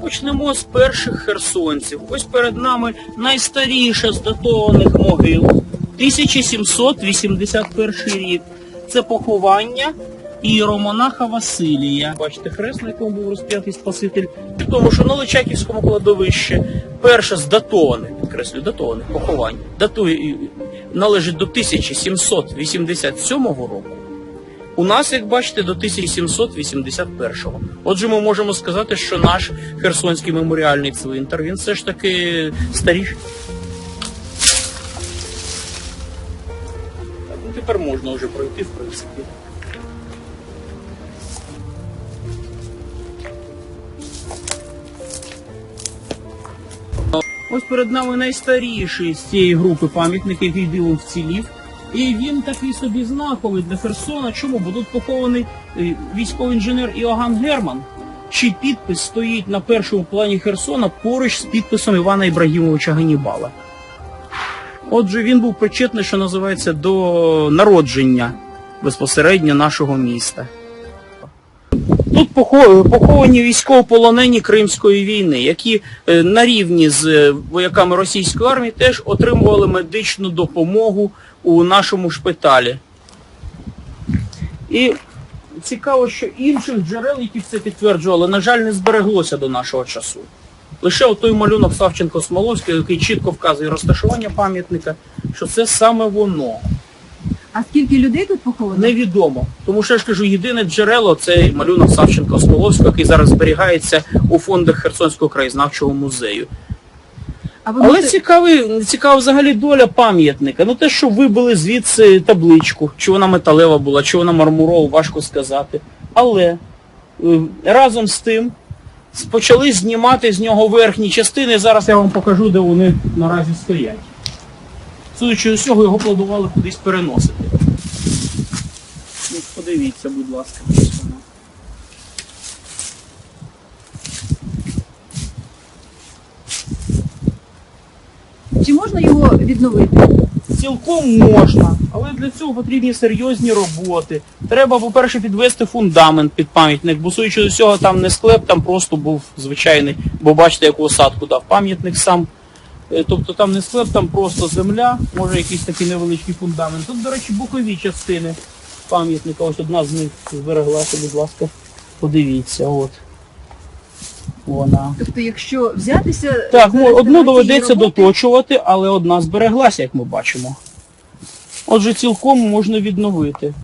Почнемо з перших херсонців. Ось перед нами найстаріша з датованих могил. 1781 рік. Це поховання іеромонаха Василія. Бачите, хрест, на якому був розп'ятий Спаситель. Тому, що на Личаківському кладовищі перше з датованих, підкреслю, датованих поховань, датує, належить до 1787 року. У нас, як бачите, до 1781-го. Отже, ми можемо сказати, що наш Херсонський меморіальний цвинтар, він все ж таки старіший. Ну тепер можна вже пройти, в принципі. Ось перед нами найстаріший з цієї групи пам'ятник, який дивом вцілів. І він такий собі знаковий для Херсона. Чому? Бо тут похований е, військовий інженер Іоганн Герман, чий підпис стоїть на першому плані Херсона поруч з підписом Івана Ібрагімовича Ганібала. Отже, він був причетний, що називається, до народження безпосередньо нашого міста. Тут поховані військовополонені Кримської війни, які е, на рівні з е, вояками російської армії теж отримували медичну допомогу у нашому шпиталі. І цікаво, що інших джерел, які це підтверджували, на жаль, не збереглося до нашого часу. Лише той малюнок Савченко Смоловський, який чітко вказує розташування пам'ятника, що це саме воно. А скільки людей тут поховано? Невідомо. Тому що я ж кажу, єдине джерело це малюнок Савченка Смоловського, який зараз зберігається у фондах Херсонського краєзнавчого музею. Але можете- цікавий, цікава взагалі доля пам'ятника. Ну те, що вибили звідси табличку, чи вона металева була, чи вона мармурова, важко сказати. Але е, разом з тим почали знімати з нього верхні частини. Зараз я вам покажу, де вони наразі стоять. Судячи з цього, його планували кудись переносити. Ну, подивіться, будь ласка, ось воно. Можна його відновити? Цілком можна, але для цього потрібні серйозні роботи. Треба, по-перше, підвести фундамент під пам'ятник, бо судячи до цього, там не склеп, там просто був звичайний, бо бачите, яку осадку дав пам'ятник сам. Е, Тобто там не склеп, там просто земля, може якийсь такий невеличкий фундамент. Тут, до речі, бокові частини пам'ятника. Ось одна з них збереглася, будь ласка. Подивіться, от. Вона. Тобто, якщо взятися Так, за ну, одну доведеться роботи, доточувати, але одна збереглася, як ми бачимо. Отже, цілком можна відновити.